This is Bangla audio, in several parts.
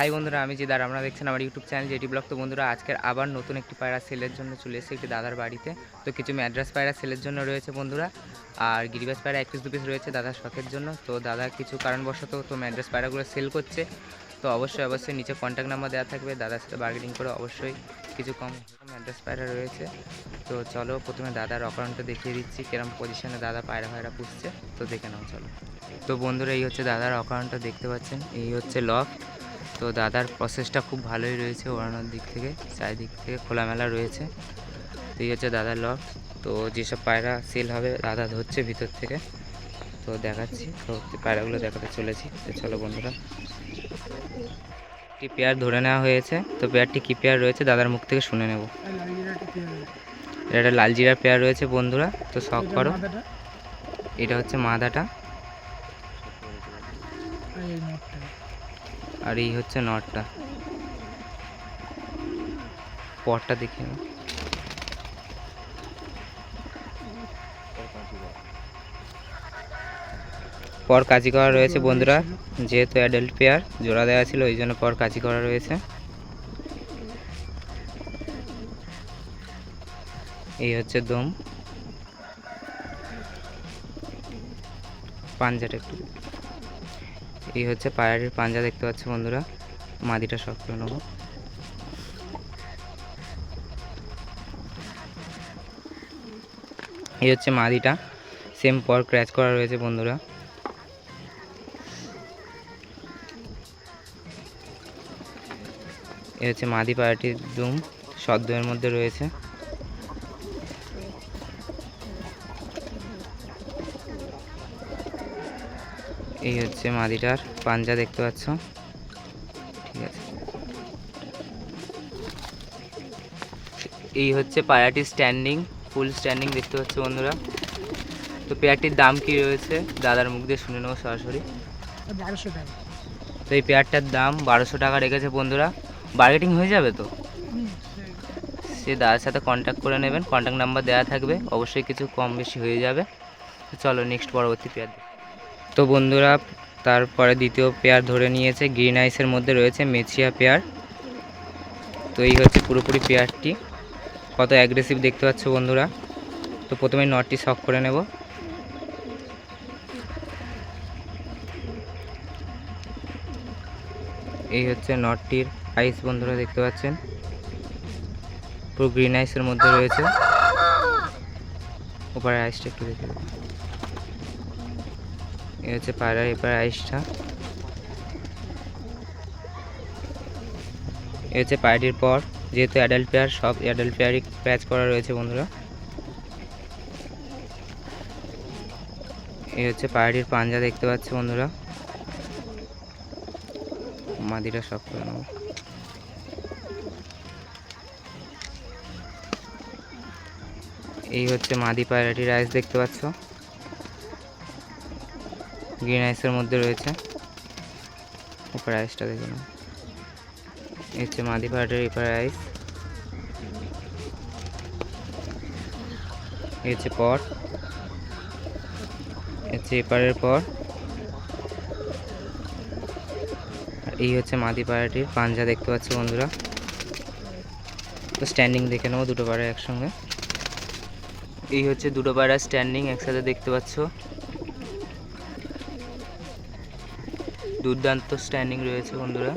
হাই বন্ধুরা, আমি যে দাদা আপনারা দেখছেন আমার ইউটিউব চ্যানেল যেটি ব্লগ তো বন্ধুরা, আজকের আবার নতুন একটি পায়রা সেলের জন্য চলে এসেছে একটি দাদার বাড়িতে। তো কিছু ম্যাড্রাস পায়রা সেলের জন্য রয়েছে বন্ধুরা। আর গিরিবাস পায়রা এক পিস দু পিস রয়েছে দাদার শখের জন্য। তো দাদা কিছু কারণবশত তো ম্যাড্রাস পায়রাগুলো সেল করছে। তো অবশ্যই অবশ্যই নিচে কন্ট্যাক্ট নাম্বার দেওয়া থাকবে। দাদার সাথে বার্গেনিং করে অবশ্যই কিছু কম ম্যাড্রাস পায়রা রয়েছে। তো চলো, প্রথমে দাদার অকারণটা দেখিয়ে দিচ্ছি, কিরম পজিশনে দাদা পায়রা পায়রা পুষছে। তো দেখে নাও, চলো। তো বন্ধুরা, এই হচ্ছে দাদার অকারণটা, দেখতে পাচ্ছেন? এই হচ্ছে লক তো দাদার প্রসেসটা খুব ভালোই রয়েছে ওড়ানোর দিক থেকে চারিদিক থেকে খোলামেলা রয়েছে। তো এই হচ্ছে দাদার লক তো যেসব পায়রা সেল হবে দাদা ধরছে ভিতর থেকে। তো দেখাচ্ছি তো পায়রাগুলো দেখাতে চলেছি। তো চলো বন্ধুরা। একটি পেয়ার ধরে নেওয়া হয়েছে। তো পেয়ারটি কী পেয়ার রয়েছে দাদার মুখ থেকে শুনে নেব। এটা একটা লাল জিরার পেয়ার রয়েছে বন্ধুরা। তো শখ করো। এটা হচ্ছে মাদাটা। আর এই হচ্ছে নটটা। পরটা দেখে পর কাজি করা রয়েছে বন্ধুরা, যেহেতু অ্যাডাল্ট পেয়ার জোড়া দেওয়া ছিল, ওই জন্য পর কাজি করা রয়েছে। এই হচ্ছে দম। পাঞ্জাটা একটু। এই হচ্ছে পায়রাটির পাঞ্জা দেখতে পাচ্ছ বন্ধুরা। মাদিটা সব করে নেব। এই হচ্ছে মাদিটা। সেম পর ক্র্যাচ করা রয়েছে বন্ধুরা। এই হচ্ছে মাদি পায়রাটির দুম। সদ্যের মধ্যে রয়েছে। এই হচ্ছে মাদিটার পাঞ্জা দেখতে পাচ্ছ। ঠিক আছে। এই হচ্ছে পায়রাটির স্ট্যান্ডিং ফুল স্ট্যান্ডিং দেখতে পাচ্ছ বন্ধুরা। তো পেয়ারটির দাম কি রয়েছে? দাদার মুখ দিয়ে শুনে নেব সরাসরি। তো এই পেয়ারটার দাম বারোশো টাকা রেখেছে বন্ধুরা। বার্গেটিং হয়ে যাবে তো? সে দাদার সাথে কন্ট্যাক্ট করে নেবেন। কন্ট্যাক্ট নাম্বার দেওয়া থাকবে। অবশ্যই কিছু কম বেশি হয়ে যাবে। চলো নেক্সট পরবর্তী পেয়ার। তো বন্ধুরা, তারপরে দ্বিতীয় পেয়ার ধরে নিয়েছে। গ্রিন আইসের মধ্যে রয়েছে মেচিয়া পেয়ার। তো এই হচ্ছে পুরোপুরি পেয়ারটি। কত অ্যাগ্রেসিভ দেখতে পাচ্ছ বন্ধুরা। তো প্রথমে নটটি শক করে নেব। এই হচ্ছে নটটির আইস বন্ধুরা, দেখতে পাচ্ছেন? পুরো গ্রিন আইসের মধ্যে রয়েছে। ওপারে আইসটা একটু দেখে এই হচ্ছে পায়রার এপারে আইসটা। এ হচ্ছে পায়রাটির পর, যেহেতু অ্যাডাল্ট পেয়ার সব অ্যাডাল্ট পেয়ারই প্যাচ করা রয়েছে বন্ধুরা। এই হচ্ছে পায়রাটির পাঞ্জা দেখতে পাচ্ছি বন্ধুরা। মাদিটা সব করে নেব। এই হচ্ছে মাদি পায়রাটির আইস দেখতে পাচ্ছ। গ্রিন আইসের মধ্যে রয়েছে। উপরে আইসটা দেখে নাও। এই হচ্ছে মাদি পায়রাটির এপারে আইস এই হচ্ছে পর হচ্ছে এপারের পর এই হচ্ছে মাদি পায়রাটির পাঞ্জা দেখতে পাচ্ছ বন্ধুরা। তো স্ট্যান্ডিং দেখে নেব দুটো পায়রা একসঙ্গে। এই হচ্ছে দুটো পাড়া স্ট্যান্ডিং একসাথে দেখতে পাচ্ছ। দুর্দান্ত স্ট্যান্ডিং রয়েছে বন্ধুরা।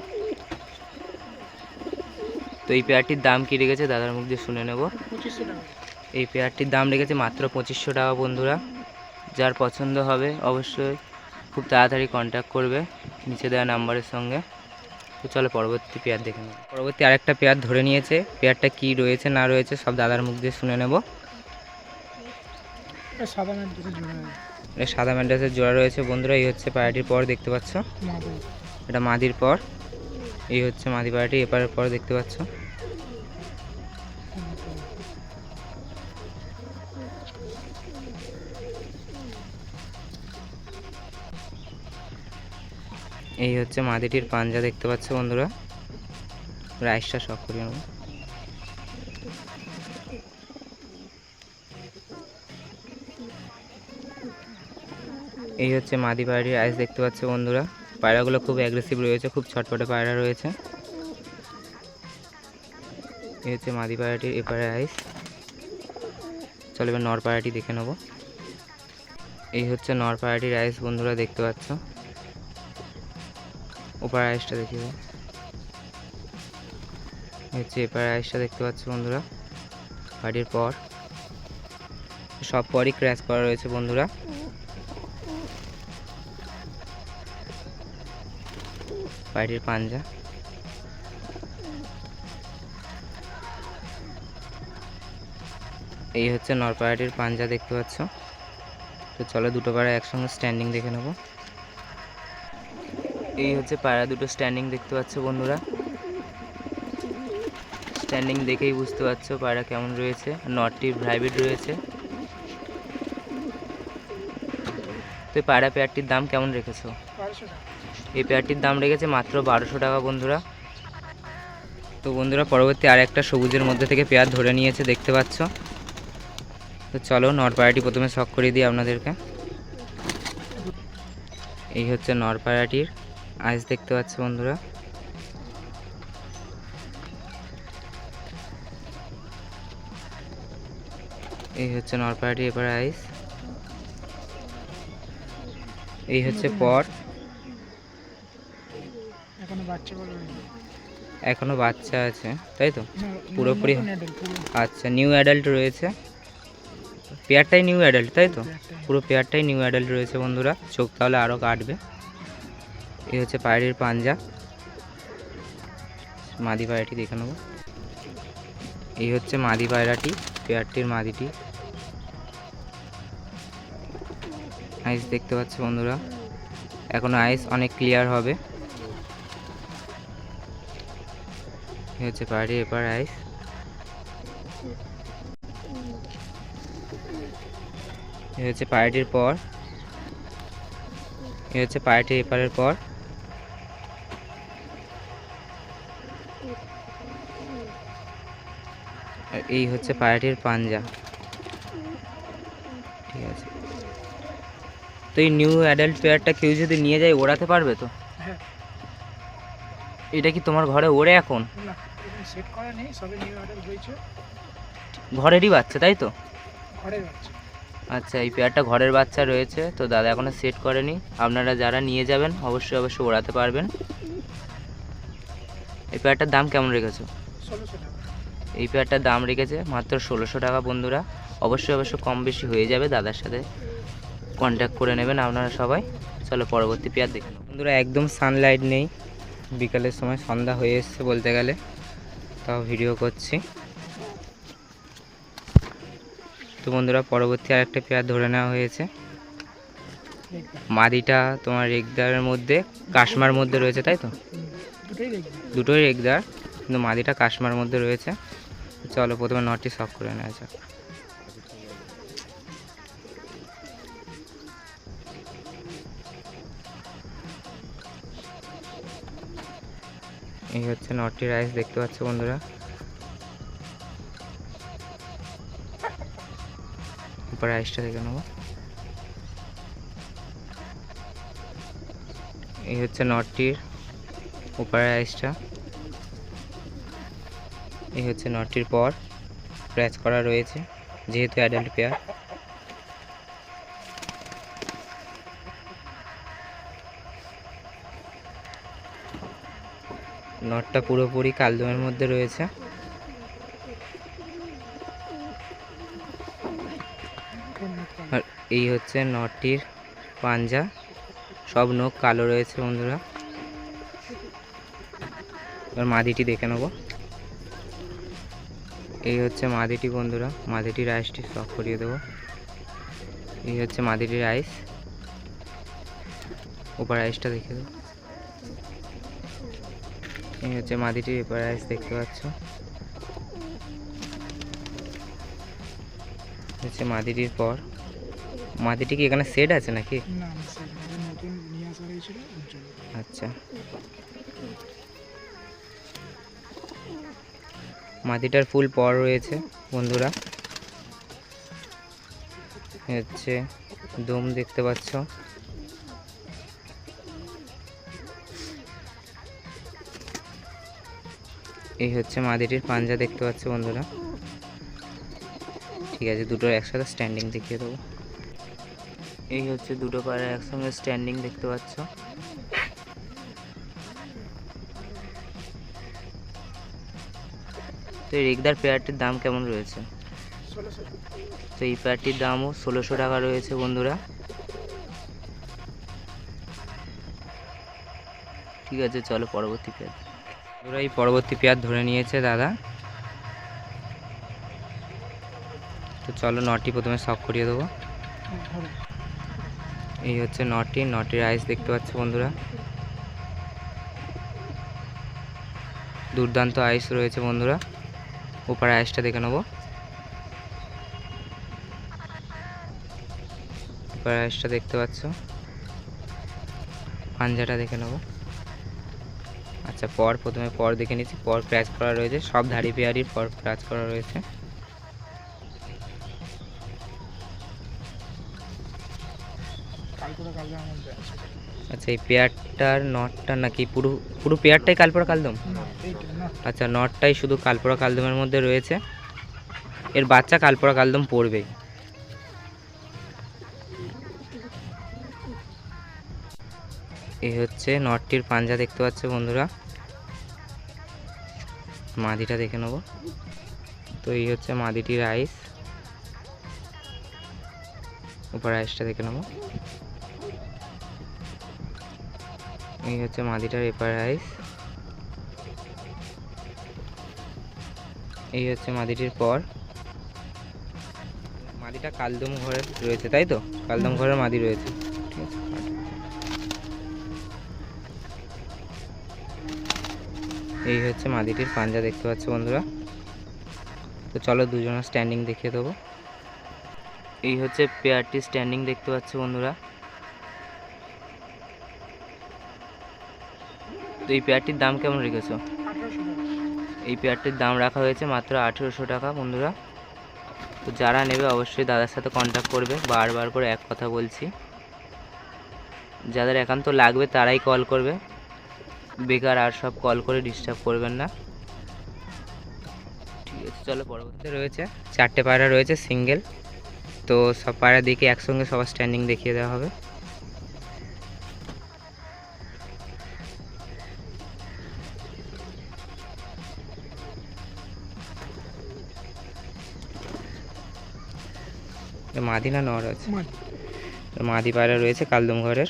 তো এই পেয়ারটির দাম কি রেখেছে দাদার মুখ দিয়ে শুনে নেব। এই পেয়ারটির দাম রেখেছে মাত্র পঁচিশশো টাকা বন্ধুরা। যার পছন্দ হবে অবশ্যই খুব তাড়াতাড়ি কন্ট্যাক্ট করবে নিচে দেওয়া নাম্বারের সঙ্গে। তো চলো পরবর্তী পেয়ার দেখে নেব। পরবর্তী আরেকটা পেয়ার ধরে নিয়েছে। পেয়ারটা কি রয়েছে না রয়েছে সব দাদার মুখ দিয়ে শুনে নেব। এটা সাদা ম্যান্ডাসের জোড়া রয়েছে। বন্ধুরা এই হচ্ছে পায়রাটির পর দেখতে পাচ্ছ? এটা মাদির পর। এই হচ্ছে মাদি পায়রাটি এপারের পর দেখতে পাচ্ছ? এই হচ্ছে মাদিটির পাঞ্জা দেখতে পাচ্ছ বন্ধুরা? রাইসটা শখ করিয়ে নেব। এই হচ্ছে মাদি পায়রাটির আইস দেখতে পাচ্ছ বন্ধুরা। পায়রাগুলো খুব অ্যাগ্রেসিভ রয়েছে, খুব ছটপটে পায়রা রয়েছে। এই হচ্ছে মাদি পায়রাটির এপারে আইস চলো এবার নর পায়রাটি দেখে নেব। এই হচ্ছে নর পায়রাটির আইস বন্ধুরা দেখতে পাচ্ছ। ওপার আইসটা দেখি হচ্ছে এপার আইসটা দেখতে পাচ্ছ বন্ধুরা। বাড়ির পর। সব পরই ক্র্যাশ করা রয়েছে বন্ধুরা। বাড়ির পাঞ্জা। এই হচ্ছে নরপাড়াটির পাঞ্জা দেখতে পাচ্ছ। তো চলো দুটো পায়রা একসঙ্গে স্ট্যান্ডিং দেখে নেব। এই হচ্ছে পায়রা দুটো স্ট্যান্ডিং দেখতে পাচ্ছ বন্ধুরা। স্ট্যান্ডিং দেখেই বুঝতে পারছ পায়রা কেমন রয়েছে। নটটির প্রাইভেট রয়েছে। তো পায়রা পেয়ারটির দাম কেমন রেখেছো? এই পেয়ারটির দাম রেখেছে মাত্র বারোশো টাকা, বন্ধুরা। তো বন্ধুরা, পরবর্তী আর একটা সবুজের মধ্যে থেকে পেয়ার ধরে নিয়েছে, দেখতে পাচ্ছ? তো চলো নর পায়রাটি প্রথমে শখ করে দিই আপনাদেরকে। এই হচ্ছে নর পায়রাটির আইস, দেখতে পাচ্ছ বন্ধুরা? এই হচ্ছে নর পায়রাটির এবার আইস। এই হচ্ছে পর। এখনও বাচ্চা বড় হয়নি। এখনও বাচ্চা আছে তাই তো? পুরোপুরি- নতুন adult, পুরো। আচ্ছা নিউ অ্যাডাল্ট রয়েছে। পেয়ারটাই নিউ অ্যাডাল্ট তাই তো? পুরো পেয়ারটাই নিউ অ্যাডাল্ট রয়েছে বন্ধুরা। চোখ তাহলে আরও কাটবে। এই হচ্ছে পায়রির পাঞ্জা। মাদি পায়রাটি দেখে নেব। এই হচ্ছে মাদি পায়রাটি পেয়ারটির মাদিটি। আইস দেখতে পাচ্ছ বন্ধুরা। এখনও আইস অনেক ক্লিয়ার হবে এই হচ্ছে পায়রির এপার আইস এই হচ্ছে পায়রাটির পর। এই হচ্ছে পায়রাটির এপারের পর। আর এই হচ্ছে পায়রাটির পাঞ্জা। ঠিক আছে। তো এই নিউ অ্যাডাল্ট পেয়ারটা কেউ যদি নিয়ে যায়, ওড়াতে পারবে তো? হ্যাঁ। এটা কি তোমার ঘরে ওড়ে এখন? না সেট করা নেই সবে নিউ অর্ডার হয়েছে। ঘরেরই বাচ্চা তাই তো? বাচ্চা। আচ্ছা এই পেয়ারটা ঘরের বাচ্চা রয়েছে তো দাদা এখনও সেট করেনি। আপনারা যারা নিয়ে যাবেন অবশ্যই অবশ্যই ওড়াতে পারবেন। এই পেয়ারটার দাম কেমন রেখেছো? এই পেয়ারটার দাম রেখেছে মাত্র ষোলোশো টাকা বন্ধুরা। অবশ্যই অবশ্যই কম বেশি হয়ে যাবে দাদার সাথে কন্ট্যাক্ট করে নেবেন আপনারা সবাই। চলো পরবর্তী পেয়ার দেখে নেব বন্ধুরা একদম সানলাইট নেই। বিকালের সময় সন্ধ্যা হয়ে এসছে বলতে গেলে। তাও ভিডিও করছি। তো বন্ধুরা পরবর্তী আর একটা পেয়ার ধরে নেওয়া হয়েছে। মাদিটা তোমার রেগদারের মধ্যে কাশমার মধ্যে রয়েছে তাই তো? দুটোই রেগদার। কিন্তু মাদিটা কাশমার মধ্যে রয়েছে। চলো প্রথমে নটটি শখ করে নেওয়া যাক। এই হচ্ছে নটটি রাইস দেখতে পাচ্ছ বন্ধুরা? উপর রাইসটা দেখে নেব। এই হচ্ছে নটটির উপরের আইসটা এই হচ্ছে নটটির পর প্র্যাচ করা রয়েছে, যেহেতু অ্যাডাল্ট পেয়ার নটটা পুরোপুরি কালদমের মধ্যে রয়েছে? আর এই হচ্ছে নটটির পাঞ্জা। সব নখ কালো রয়েছে বন্ধুরা। এবার মাদিটি দেখে নেব। এই হচ্ছে মাদিটি বন্ধুরা। মাদিটির রাইসটি স্টক করিয়ে দেবো। এই হচ্ছে মাদিটির রাইস। উপর রাইসটা দেখে দেবো। এই হচ্ছে মাদিটির এপার আইস দেখতে পাচ্ছ। হচ্ছে মাদিটির পর। মাদিটি কি এখানে সেট আছে নাকি। আচ্ছা। মাটিটার ফুল পর রয়েছে বন্ধুরা। হচ্ছে দম দেখতে পাচ্ছ। এই হচ্ছে মাদিটির পাঞ্জা দেখতে পাচ্ছ বন্ধুরা। ঠিক আছে, দুটো একসাথে স্ট্যান্ডিং দেখিয়ে দেবো। এই হচ্ছে দুটো পায়রা একসঙ্গে স্ট্যান্ডিং দেখতে পাচ্ছ। তো এই রেগদার পেয়ারটির দাম কেমন রয়েছে? তো এই পেয়ারটির দামও ষোলোশো টাকা রয়েছে বন্ধুরা। ঠিক আছে, চলো পরবর্তী পেয়ার। এই পরবর্তী পেয়ার ধরে নিয়েছে দাদা। তো চলো নটি প্রথমে শখ করিয়ে দেবো। এই হচ্ছে নটি নটির আইস দেখতে পাচ্ছ বন্ধুরা। দুর্দান্ত আইস রয়েছে বন্ধুরা। উপরে আইসটা দেখে নেব। উপরে আইসটা দেখতে পাচ্ছ। পাঞ্জাটা দেখে নেব। আচ্ছা পর প্রথমে পর দেখে নিচ্ছি পর ক্র্যাচ করা রয়েছে সব ধারি পেয়ারির পর ক্র্যাচ করা রয়েছে। আচ্ছা এই পেয়ারটার নটটা নাকি পুরো পুরো পেয়ারটাই কালপোড়া কালদম? আচ্ছা নটটাই শুধু কালপোড়া কালদমের মধ্যে রয়েছে। এর বাচ্চা কালপোড়া কালদম পড়বেই এই হচ্ছে নটটির পাঞ্জা দেখতে পাচ্ছে বন্ধুরা। মাদিটা দেখে নেব। তো এই হচ্ছে মাদিটির আইস উপর আইসটা দেখে নেব। এই হচ্ছে মাদিটার এপার আইস এই হচ্ছে মাদিটির পর। মাদিটা কালদম ঘরে রয়েছে, তাই তো? কালদম ঘরের মাদি রয়েছে। এই হচ্ছে মাদিটির পাঞ্জা, দেখতে পাচ্ছ বন্ধুরা? তো চলো দুজনের স্ট্যান্ডিং দেখিয়ে দেবো। এই হচ্ছে পেয়ারটি স্ট্যান্ডিং দেখতে পাচ্ছ বন্ধুরা? তো এই পেয়ারটির দাম কেমন রেখেছো? এই পেয়ারটির দাম রাখা হয়েছে মাত্র আঠেরোশো টাকা বন্ধুরা। তো যারা নেবে অবশ্যই দাদার সাথে কন্ট্যাক্ট করবে। বারবার করে এক কথা বলছি। যাদের একান্ত লাগবে তারাই কল করবে। বেকার আর সব কল করে ডিস্টার্ব করবেন না। ঠিক আছে চলো পরবর্তীতে রয়েছে। চারটে পায়রা রয়েছে সিঙ্গেল তো সব পায়রা দেখে একসঙ্গে সবার স্ট্যান্ডিং দেখিয়ে দেওয়া হবে। মাদি না নর আছে? মাদি পায়রা রয়েছে কালদম ঘরের।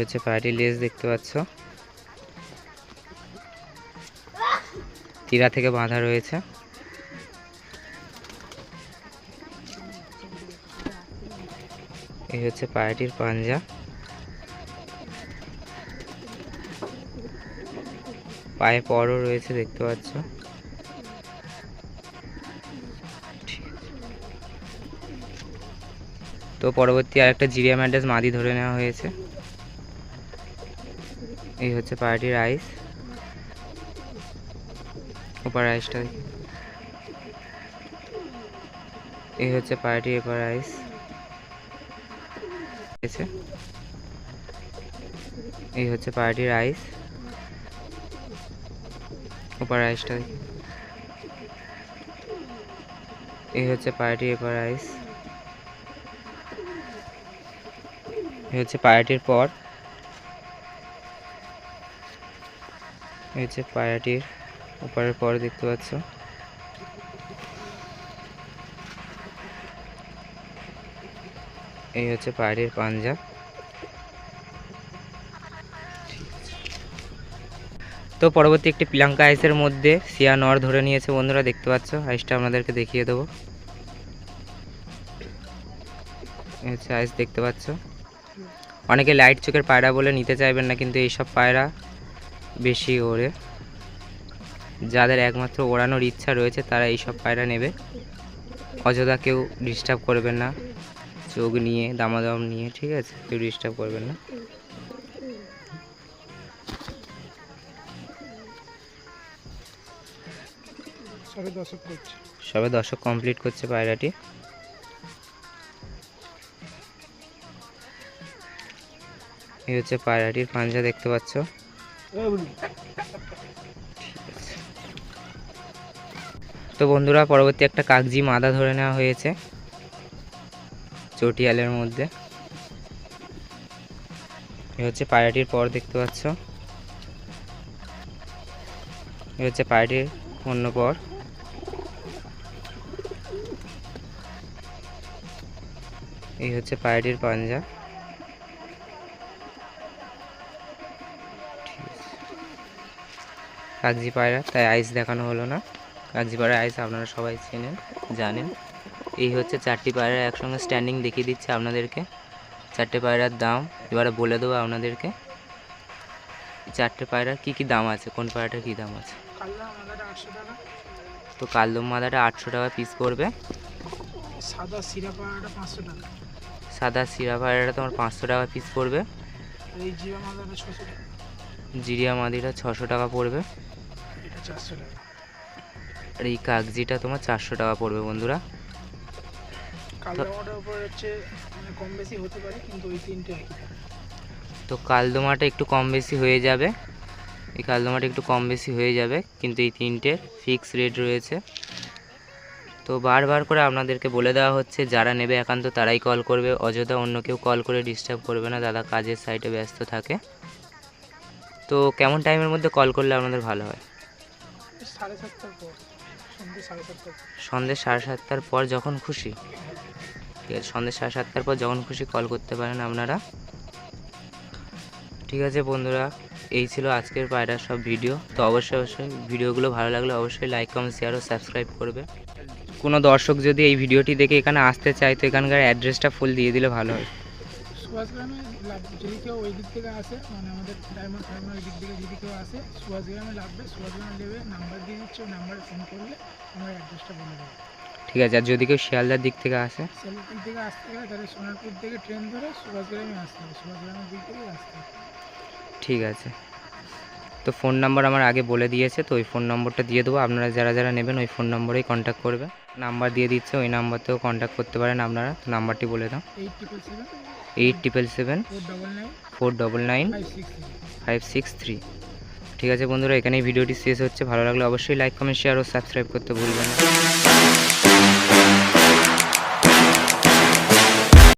হচ্ছে পায়রাটির লেজ দেখতে পাচ্ছ। তীরা থেকে বাঁধা রয়েছে। এই হচ্ছে পায়রাটির পাঞ্জা। পায়ে পরও রয়েছে দেখতে পাচ্ছ। তো পরবর্তী আরেকটা জিরিয়া ম্যান্ডেস মাদি ধরে নেওয়া হয়েছে। এই হচ্ছে পার্টির আইস ওপার আইসটা এই হচ্ছে পার্টি এপার আইস এই হচ্ছে পার্টির আইস ওপার আইসটা এই হচ্ছে পার্টি এপার আইস এই হচ্ছে পার্টির পর। এই হচ্ছে পায়রাটির ওপারের পর দেখতে পাচ্ছ। এই হচ্ছে পায়রাটির পাঞ্জা। তো পরবর্তী একটি প্রিয়াঙ্কা আইসের মধ্যে সিয়া নর ধরে নিয়েছে বন্ধুরা, দেখতে পাচ্ছ। আইসটা আপনাদেরকে দেখিয়ে দেবো। আইস, দেখতে পাচ্ছ। অনেকে লাইট চোখের পায়রা বলে নিতে চাইবেন না, কিন্তু এইসব পায়রা বেশি ওড়ে যাদের একমাত্র ওড়ানোর ইচ্ছা রয়েছে তারা এইসব পায়রা নেবে। অযথা কেউ ডিস্টার্ব করবেন না। চোখ নিয়ে দামাদাম নিয়ে ঠিক আছে? কেউ ডিস্টার্ব করবেন না। সবে দশক সবে দশক কমপ্লিট করছে পায়রাটি। এই হচ্ছে পায়রাটির পাঞ্জা দেখতে পাচ্ছ? তো বন্ধুরা, পরবর্তী একটা কাগজি মাদা ধরে নেওয়া হয়েছে চটিয়ালের মধ্যে। এ হচ্ছে পায়রাটির পর, দেখতে পাচ্ছ? এ হচ্ছে পায়রাটির অন্য পর। এই হচ্ছে পায়রাটির পাঞ্জা। কাগজি পায়রা তাই আইস দেখানো হলো না। কাগজি পায়রা আইস আপনারা সবাই চেনেন জানেন। এই হচ্ছে চারটি পায়রা একসঙ্গে স্ট্যান্ডিং দেখিয়ে দিচ্ছে আপনাদেরকে। চারটে পায়রার দাম এবারে বলে দেবো আপনাদেরকে। চারটে পায়রার কী কী দাম আছে? কোন পায়রাটার কী দাম আছে? তো কালদম মাদাটা আটশো টাকা পিস পড়বে। সাদা সিরা পাড়াটা পাঁচশো টাকা। সাদা সিরা পায়রাটা তোমার পাঁচশো টাকা পিস পড়বে। জিরিয়া মাদিটা ছশো টাকা পড়বে। চারশো টাকা। আর এই কাগজিটা তোমার চারশো টাকা পড়বে বন্ধুরা। হচ্ছে মানে কম বেশি হতে পারে কিন্তু ওই তিনটে তো কালদোমাটা একটু কম বেশি হয়ে যাবে। এই কালদোমাটা একটু কম বেশি হয়ে যাবে কিন্তু এই তিনটে ফিক্স রেট রয়েছে। তো বারবার করে আপনাদেরকে বলে দেওয়া হচ্ছে যারা নেবে একান্ত তারাই কল করবে। অযথা অন্য কেউ কল করে ডিস্টার্ব করবে না দাদা কাজের সাইডে ব্যস্ত থাকে। তো কেমন টাইমের মধ্যে কল করলে আপনাদের ভালো হয়? সন্ধ্যে সাড়ে সাতটার পর। সন্ধ্যে সাড়ে সাতটার পর যখন খুশি, ঠিক আছে সন্ধ্যে সাড়ে সাতটার পর যখন খুশি কল করতে পারেন আপনারা। ঠিক আছে বন্ধুরা, এই ছিল আজকের পায়রার সব ভিডিও তো অবশ্যই অবশ্যই ভিডিওগুলো ভালো লাগলে অবশ্যই লাইক কমেন্ট শেয়ার ও সাবস্ক্রাইব করবে। কোনো দর্শক যদি এই ভিডিওটি দেখে এখানে আসতে চায়, তো এখানকার অ্যাড্রেসটা ফুল দিয়ে দিলে ভালো হয়। সুভাষগ্রামে লাভ যদি কেউ ওই দিক থেকে আসে মানে আমাদের ডায়মন্ড ফার্মের ওই দিক থেকে যদি কেউ আসে সুভাষগ্রামে লাভবে সুভাষগ্রামে নেবে নাম্বার দিয়ে দিচ্ছে ওই নাম্বারে ফোন করলে আমার অ্যাড্রেসটা বলে দেবে। ঠিক আছে আর যদি কেউ শিয়ালদার দিক থেকে আসে? শিয়ালদার থেকে আসতে গেলে তাহলে সোনারপুর থেকে ট্রেন ধরে সুভাষগ্রামে আসতে হবে সুভাষগ্রামের দিক থেকেই আসতে হবে। ঠিক আছে। তো ফোন নাম্বার আমার আগে বলে দিয়েছে তো ওই ফোন নম্বরটা দিয়ে দেবো। আপনারা যারা যারা নেবেন ওই ফোন নম্বরেই কন্ট্যাক্ট করবে। নাম্বার দিয়ে দিচ্ছে ওই নাম্বারতেও কন্ট্যাক্ট করতে পারেন আপনারা। তো নাম্বারটি বলে দাও। Eight triple seven four double nine five six three ঠিক আছে বন্ধুরা এখানেই ভিডিওটি শেষ হচ্ছে। ভালো লাগলে অবশ্যই লাইক কমেন্ট শেয়ার ও সাবস্ক্রাইব করতে ভুলবেন না।